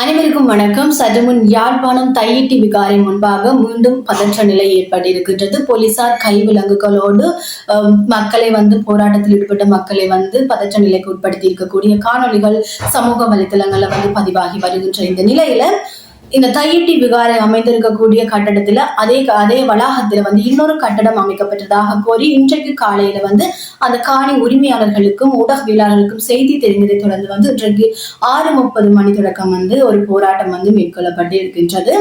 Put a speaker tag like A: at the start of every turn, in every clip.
A: அனைவருக்கும் வணக்கம். சற்றுமுன் யாழ்ப்பாணம் தையிட்டி விகாரை முன்பாக மீண்டும் பதற்ற நிலை ஏற்பட்டிருக்கின்றது. போலீசார் கை விலங்குகளோடு மக்களை வந்து போராட்டத்தில் ஈடுபட்ட மக்களை வந்து பதற்ற நிலைக்கு உட்படுத்தி இருக்கக்கூடிய காணொளிகள் சமூக வலைதளங்களில் வந்து பதிவாகி வருகின்ற இந்த நிலையில இந்த தையிட்டி விகாரை அமைந்திருக்கக்கூடிய கட்டடத்துல அதே அதே வளாகத்துல வந்து இன்னொரு கட்டடம் அமைக்கப்பட்டதாக கோரி இன்றைக்கு காலையில வந்து அந்த காணி உரிமையாளர்களுக்கும் ஊடகவியலாளர்களுக்கும் செய்தி தெரிந்ததை தொடர்ந்து வந்து இன்றைக்கு ஆறு முப்பது மணி தொடக்கம் வந்து ஒரு போராட்டம் வந்து மேற்கொள்ளப்பட்டு இருக்கின்றது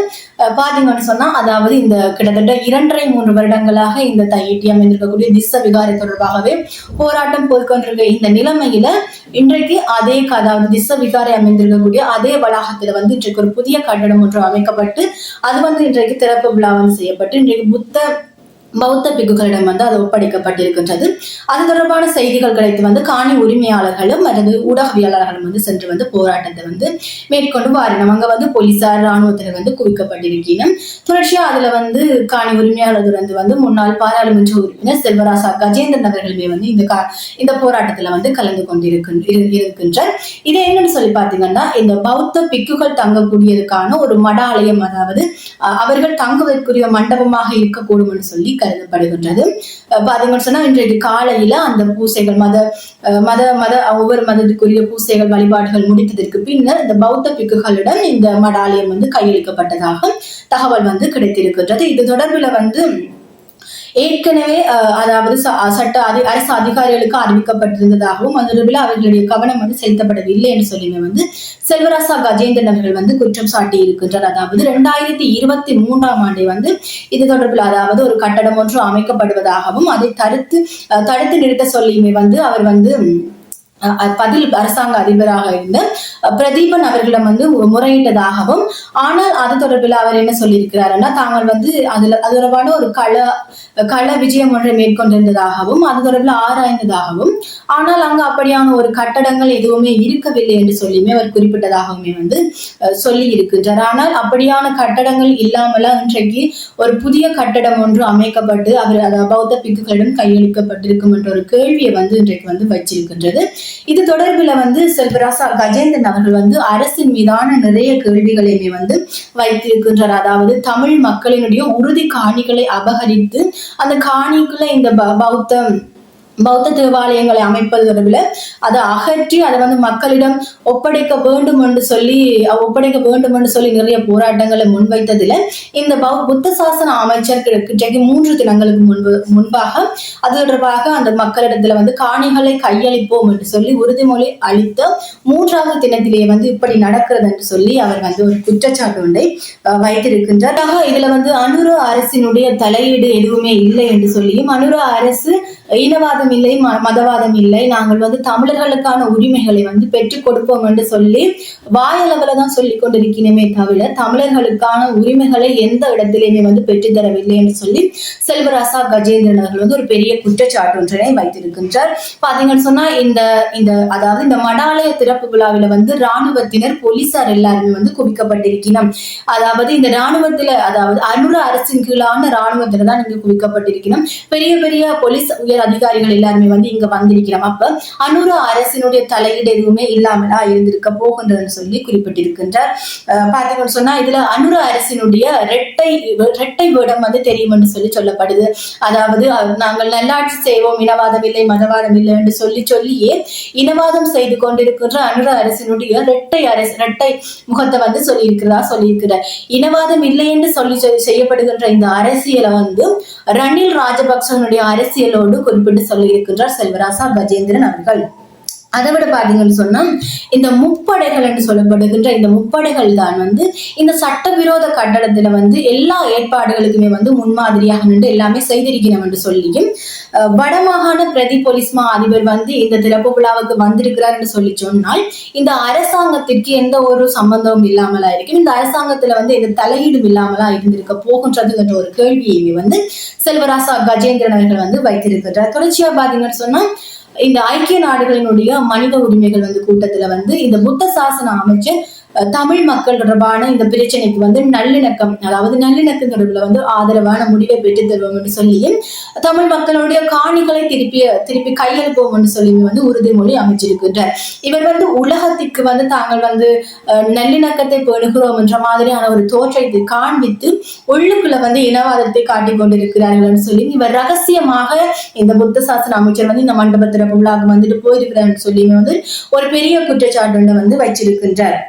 A: பாத்தீங்கன்னு சொன்னா அதாவது இந்த கிட்டத்தட்ட இரண்டரை மூன்று வருடங்களாக இந்த தையிட்டி அமைந்திருக்கக்கூடிய திச விகாரை தொடர்பாகவே போராட்டம் போய்கொண்டிருக்க இந்த நிலைமையில இன்றைக்கு அதே அதாவது திச விகாரை அமைந்திருக்கக்கூடிய அதே வளாகத்துல வந்து இன்றைக்கு ஒரு புதிய கட்டடம் ஒன்று அமைக்கப்பட்டு அது வந்து இன்றைக்கு திறப்பு விழாவும் செய்யப்பட்டு இன்றைக்கு புத்த பௌத்த பிக்குகளிடம் வந்து அது ஒப்படைக்கப்பட்டிருக்கின்றது. அது தொடர்பான செய்திகள் கிடைத்து வந்து காணி உரிமையாளர்களும் அல்லது ஊடகவியலாளர்களும் வந்து சென்று வந்து போராட்டத்தை வந்து மேற்கொண்டு வாரினம். அங்க வந்து போலீசார் ராணுவத்தினர் வந்து குவிக்கப்பட்டிருக்கணும் தொடர்ச்சியா அதுல வந்து காணி உரிமையாளர் வந்து வந்து முன்னாள் பாராளுமன்ற உறுப்பினர் செல்வராசா கஜேந்திரன் அவர்களுமே வந்து இந்த கா- இந்த போராட்டத்துல வந்து கலந்து கொண்டிருக்கின்ற இருக்கின்றார். இது என்னன்னு சொல்லி பாத்தீங்கன்னா இந்த பௌத்த பிக்குகள் தங்கக்கூடியதுக்கான ஒரு மடாலயம் அதாவது அவர்கள் தங்குவதற்குரிய மண்டபமாக இருக்கக்கூடும் என்று சொல்லி கருதப்படுகின்றது. சொன்னா இன்றைக்கு காலையில அந்த பூசைகள் மத மத மத ஒவ்வொரு மதத்துக்குரிய பூசைகள் வழிபாடுகள் முடித்ததற்கு பின்னர் இந்த பௌத்த பிக்குகளிடம் இந்த மடாலயம் வந்து கையளிக்கப்பட்டதாக தகவல் வந்து கிடைத்திருக்கின்றது. இது தொடர்பில் வந்து ஏற்கனவே அதாவது சட்ட அதி அரசு அதிகாரிகளுக்கு அறிவிக்கப்பட்டிருந்ததாகவும் அது தொடர்பில் அவர்களுடைய கவனம் வந்து செலுத்தப்படவில்லை என்று சொல்லியுமே வந்து செல்வராசா கஜேந்திரன் அவர்கள் வந்து குற்றம் சாட்டி இருக்கின்றார் அதாவது இரண்டாயிரத்தி இருபத்தி மூன்றாம் ஆண்டை வந்து இது தொடர்பில் அதாவது ஒரு கட்டடம் ஒன்று அமைக்கப்படுவதாகவும் அதை தடுத்து தடுத்து நிறுத்த சொல்லியுமே வந்து அவர் வந்து பதில் அரசாங்க அதிபராக இருந்த பிரதீபன் அவர்களிடம் வந்து முறையிட்டதாகவும் ஆனால் அது தொடர்பில் அவர் என்ன சொல்லியிருக்கிறாருன்னா தாங்கள் வந்து அதுல அது தொடர்பான ஒரு கள கள விஜயம் ஒன்றை மேற்கொண்டிருந்ததாகவும் அது தொடர்பில் ஆராய்ந்ததாகவும் ஆனால் அங்கு அப்படியான ஒரு கட்டடங்கள் எதுவுமே இருக்கவில்லை என்று சொல்லியுமே அவர் குறிப்பிட்டதாகவுமே வந்து சொல்லி இருக்கின்றார் ஆனால் அப்படியான கட்டடங்கள் இல்லாமல் இன்றைக்கு ஒரு புதிய கட்டடம் ஒன்று அமைக்கப்பட்டு அவர் அதாவது பௌத்த பிக்குகளிடம் கையளிக்கப்பட்டிருக்கும் என்ற ஒரு கேள்வியை வந்து இன்றைக்கு வந்து வச்சிருக்கின்றது. இது தொடர்பில் வந்து செல்வராசா கஜேந்திரன் அவர்கள் வந்து அரசின் மீதான நிறைய கேள்விகளையுமே வந்து வைத்திருக்கின்றார். அதாவது தமிழ் மக்களினுடைய உறுதி காணிகளை அபகரித்து அந்த காணிக்குள்ள இந்த ப- பௌத்த பௌத்த தேவாலயங்களை அமைப்பது தொடர்பில் அதை அகற்றி அதை வந்து மக்களிடம் ஒப்படைக்க வேண்டும் என்று சொல்லி ஒப்படைக்க வேண்டும் என்று சொல்லி நிறைய போராட்டங்களை முன்வைத்ததில் இந்த பௌ- புத்த சாசன அமைச்சர் கிட்டக்கு மூன்று தினங்களுக்கு முன்பு முன்பாக அது தொடர்பாக அந்த மக்களிடத்துல வந்து காணிகளை கையளிப்போம் என்று சொல்லி உறுதிமொழி அளித்த மூன்றாவது தினத்திலேயே வந்து இப்படி நடக்கிறது என்று சொல்லி அவர் வந்து ஒரு குற்றச்சாட்டு ஒன்றை அஹ், வைத்திருக்கின்றார். ஆக இதுல வந்து அனுர அரசினுடைய தலையீடு எதுவுமே இல்லை என்று சொல்லியும் அனுர அரசு இனவாதம் இல்லை மதவாதம் இல்லை. நாங்கள் வந்து தமிழர்களுக்கான உரிமைகளை வந்து பெற்றுக் கொடுப்போம் என்று சொல்லி வாயளவுல தான் சொல்லி கொண்டிருக்கிறோமே தவிர தமிழர்களுக்கான உரிமைகளை எந்த இடத்திலையுமே வந்து பெற்றுத்தரவில்லை என்று சொல்லி செல்வராசா கஜேந்திரன் அவர்கள் வந்து ஒரு பெரிய குற்றச்சாட்டு ஒன்றினை வைத்திருக்கின்றார். பாத்தீங்கன்னு சொன்னா இந்த இந்த அதாவது இந்த மடாலய திறப்பு விழாவில வந்து ராணுவத்தினர் போலீசார் எல்லாருமே வந்து குவிக்கப்பட்டிருக்கணும் அதாவது இந்த ராணுவத்துல அதாவது அனுர அரசின் கீழான ராணுவத்துல தான் இங்கு குவிக்கப்பட்டிருக்கணும் பெரிய பெரிய போலீஸ் உயர் அதிகாரிகள் எல்லாருமே வந்து இங்க வந்திருக்கிறோம். அப்ப அனுர அரசினுடைய தலையீடு எதுவுமே இல்லாமலா இருந்திருக்க போகின்றதுன்னு சொல்லி குறிப்பிட்டிருக்கின்றார். பாத்தீங்கன்னு சொன்னா இதுல அனுரா அரசினுடைய இரட்டை இரட்டை வேடம் வந்து தெரியும் என்று சொல்லி சொல்லப்படுது. அதாவது நாங்கள் நல்லாட்சி செய்வோம் இனவாதம் இல்லை மதவாதம் இல்லை என்று சொல்லி சொல்லியே இனவாதம் செய்து கொண்டிருக்கின்ற அனுர அரசினுடைய இரட்டை அரசு இரட்டை முகத்தை வந்து சொல்லியிருக்கிறதா சொல்லியிருக்கிறார். இனவாதம் இல்லை என்று சொல்லி செய்யப்படுகின்ற இந்த அரசியலை வந்து ரணில் ராஜபக்சனுடைய அரசியலோடு குறிப்பிட்டு சொல்லியிருக்கின்றார் செல்வராசா கஜேந்திரன் அவர்கள். அதை விட பாத்தீங்கன்னு சொன்னா இந்த முப்படைகள் என்று சொல்லப்படுகின்ற இந்த முப்படைகள் தான் வந்து இந்த சட்டவிரோத கட்டடத்துல வந்து எல்லா ஏற்பாடுகளுக்குமே வந்து முன்மாதிரியாக நின்று எல்லாமே செய்திருக்கிறோம் என்று சொல்லியும் வடமாகாண பிரதி போலீஸ் மா அதிபர் வந்து இந்த திறப்பு விழாவுக்கு வந்திருக்கிறார் என்று சொல்லி சொன்னால் இந்த அரசாங்கத்திற்கு எந்த ஒரு சம்பந்தமும் இல்லாமலா இருக்கும். இந்த அரசாங்கத்துல வந்து எந்த தலையீடும் இல்லாமலா இருந்திருக்க போகின்றதுங்கிற ஒரு கேள்வியை வந்து செல்வராசா கஜேந்திரன் அவர்கள் வந்து வைத்திருக்கிறார். தொடர்ச்சியா பாத்தீங்கன்னு சொன்னா இந்த ஐக்கிய நாடுகளினுடைய மனித உரிமைகள் வந்து கூட்டத்துல வந்து இந்த புத்த சாசன அமைச்சர் தமிழ் மக்கள் தொடர்பான இந்த பிரச்சனைக்கு வந்து நல்லிணக்கம் அதாவது நல்லிணக்கம் தொடர்பில் வந்து ஆதரவான முடிவை பெற்று தருவோம் என்று சொல்லியும் தமிழ் மக்களுடைய காணிகளை திருப்பி திருப்பி கையெழுப்போம் என்று சொல்லி வந்து உறுதிமொழி அமைச்சிருக்கின்றார். இவர் வந்து உலகத்திற்கு வந்து தாங்கள் வந்து நல்லிணக்கத்தை பெறுகிறோம் என்ற மாதிரியான ஒரு தோற்றத்தை காண்பித்து உள்ளுக்குள்ள வந்து இனவாதத்தை காட்டிக் கொண்டிருக்கிறார்கள் என்று சொல்லி இவர் ரகசியமாக இந்த புத்த சாசன அமைச்சர் வந்து இந்த மண்டபத்திர உள்ளாக வந்துட்டு போயிருக்கிறார் சொல்லி வந்து ஒரு பெரிய குற்றச்சாட்டு வந்து வச்சிருக்கின்றார்.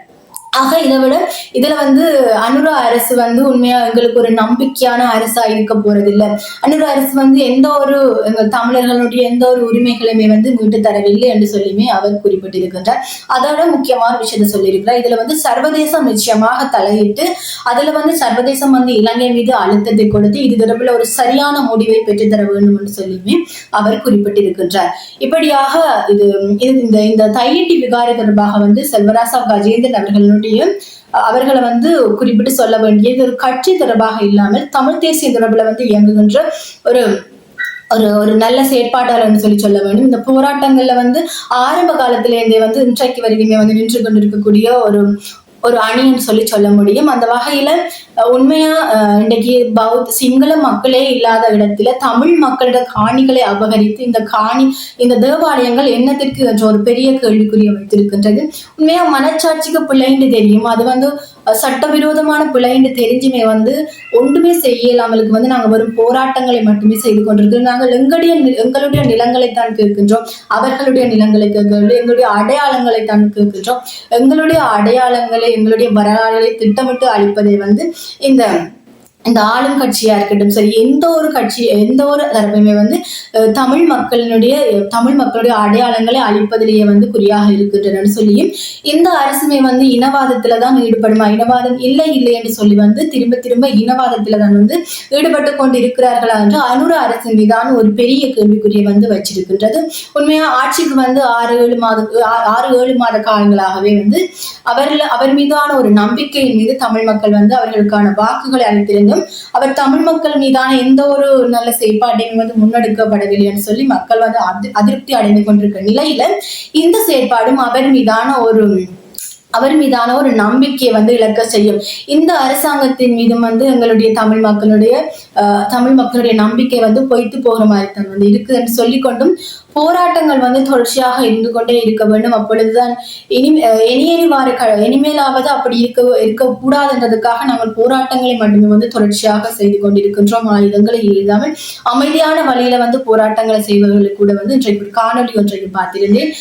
A: ஆக இதை விட இதுல வந்து அனுரா அரசு வந்து உண்மையா எங்களுக்கு ஒரு நம்பிக்கையான அரசா இருக்க போறதில்லை. அனுரா அரசு வந்து எந்த ஒரு தமிழர்களுடைய எந்த ஒரு உரிமைகளையுமே வந்து மீட்டு தரவில்லை என்று சொல்லியுமே அவர் குறிப்பிட்டிருக்கின்றார். அதோட முக்கியமான விஷயத்தை சொல்லியிருக்கிறார். இதுல வந்து சர்வதேசம் நிச்சயமாக தலையிட்டு அதுல வந்து சர்வதேசம் வந்து இலங்கை மீது அழுத்தத்தை கொடுத்து இது தொடர்பில் ஒரு சரியான முடிவை பெற்றுத்தர வேண்டும் என்று சொல்லியுமே அவர் குறிப்பிட்டிருக்கின்றார். இப்படியாக இது இது- இந்த இந்த தையீட்டி விகாரை தொடர்பாக வந்து செல்வராசா கஜேந்திரன் அவர்களுடைய வேண்டிய அவர்களை வந்து குறிப்பிட்டு சொல்ல வேண்டியது ஒரு கட்சி தொடர்பாக இல்லாமல் தமிழ் தேசிய தொடர்பில் வந்து இயங்குகின்ற ஒரு ஒரு ஒரு நல்ல செயற்பாட்டாளர்னு சொல்லி சொல்ல வேண்டும். இந்த போராட்டங்கள்ல வந்து ஆரம்ப காலத்திலேருந்தே வந்து இன்றைக்கு வரைக்குமே வந்து நின்று கொண்டிருக்கக்கூடிய ஒரு ஒரு அணின்னு சொல்லி சொல்ல முடியும். அந்த வகையில உண்மையா அஹ், இன்னைக்கு சிங்கள மக்களே இல்லாத இடத்துல தமிழ் மக்களோட காணிகளை அபகரித்து இந்த காணி இந்த தேவாலயங்கள் என்னத்திற்கு என்ற ஒரு பெரிய கேள்விக்குரிய வைத்திருக்கின்றது. உண்மையா மனச்சாட்சிக்கு பிள்ளைன்னு தெரியும். அது வந்து சட்டவிரோதமான பிள்ளைன்னு தெரிஞ்சுமே வந்து ஒன்றுமே செய்யலாமலுக்கு வந்து நாங்கள் வரும் போராட்டங்களை மட்டுமே செய்து கொண்டிருக்கிறோம். நாங்கள் எங்களுடைய எங்களுடைய நிலங்களை தான் கேட்கின்றோம். அவர்களுடைய நிலங்களை கேட்கின்றோம் எங்களுடைய அடையாளங்களை தான் கேட்கின்றோம். எங்களுடைய அடையாளங்களை எங்களுடைய வரலாறுகளை திட்டமிட்டு அளிப்பதை வந்து இந்த இந்த ஆளும் கட்சியா இருக்கட்டும் சரி எந்த ஒரு கட்சி எந்த ஒரு தரப்புமே வந்து தமிழ் மக்களினுடைய தமிழ் மக்களுடைய அடையாளங்களை அழிப்பதிலேயே வந்து குறியாக இருக்கின்றன சொல்லியும் இந்த அரசுமே வந்து இனவாதத்துல தான் ஈடுபடுமா? இனவாதம் இல்லை இல்லை என்று சொல்லி வந்து திரும்ப திரும்ப இனவாதத்துல தான் வந்து ஈடுபட்டு கொண்டு இருக்கிறார்களா என்று அனுர அரசின் மீதான ஒரு பெரிய கேள்விக்குறியை வந்து வச்சிருக்கின்றது. உண்மையா ஆட்சிக்கு வந்து ஆறு ஏழு மாத ஆறு ஏழு மாத காலங்களாகவே வந்து அவர்கள் அவர் மீதான ஒரு நம்பிக்கையின் மீது தமிழ் மக்கள் வந்து அவர்களுக்கான வாக்குகளை அளித்திருந்தும் அவர் தமிழ் மக்கள் மீதான எந்த ஒரு நல்ல செயற்பாட்டையும் வந்து முன்னெடுக்கப்படவில்லை என்று சொல்லி மக்கள் வந்து அதிருப்தி அடைந்து கொண்டிருக்க நிலையில இந்த செயற்பாடும் அவர் மீதான ஒரு அவர் மீதான ஒரு நம்பிக்கையை வந்து இழக்க செய்யும். இந்த அரசாங்கத்தின் மீதும் வந்து எங்களுடைய தமிழ் மக்களுடைய தமிழ் மக்களுடைய நம்பிக்கை வந்து பொய்த்து போகிற மாதிரி தான் வந்து இருக்குதுன்னு சொல்லிக்கொண்டும் போராட்டங்கள் வந்து தொடர்ச்சியாக இருந்து கொண்டே இருக்க வேண்டும். அப்பொழுதுதான் இனி இனி வார இனிமேலாவது அப்படி இருக்க இருக்கக்கூடாதுன்றதுக்காக நாங்கள் போராட்டங்களை மட்டுமே வந்து தொடர்ச்சியாக செய்து கொண்டிருக்கின்றோம். ஆயுதங்களை எழுதாமல் அமைதியான வழியில வந்து போராட்டங்களை செய்பவர்களுக்கு கூட வந்து இன்றைக்கு ஒரு காணொலி ஒன்றைக்கு பார்த்திருந்தேன்.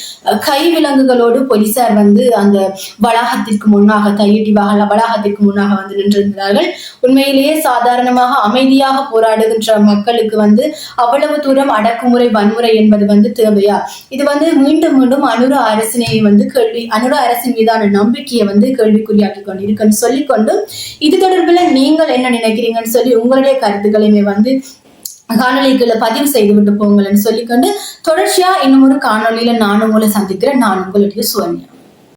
A: கை விலங்குகளோடு போலீசார் வந்து அந்த வளாகத்திற்கு முன்னாக கையெட்டி வகல வளாகத்திற்கு முன்னாக வந்து நின்றிருந்தார்கள். உண்மையிலேயே சாதாரணமாக அமைதியாக போராடுகின்ற மக்களுக்கு வந்து அவ்வளவு தூரம் அடக்குமுறை வன்முறை என்பது வந்து தேவையா? இது வந்து மீண்டும் மீண்டும் அனுர அரசினை வந்து கேள்வி அனுர அரசின் மீதான நம்பிக்கையை வந்து கேள்விக்குறியாக்கி கொண்டிருக்குன்னு சொல்லிக்கொண்டு இது தொடர்பில் நீங்கள் என்ன நினைக்கிறீங்கன்னு சொல்லி உங்களுடைய கருத்துக்களையுமே வந்து காணொலிகளை பதிவு செய்து விட்டு போங்கள்னு சொல்லிக்கொண்டு தொடர்ச்சியா இன்னும் ஒரு காணொலியில நான் உங்களை சந்திக்கிறேன். நான் உங்களுடைய சுவன்யா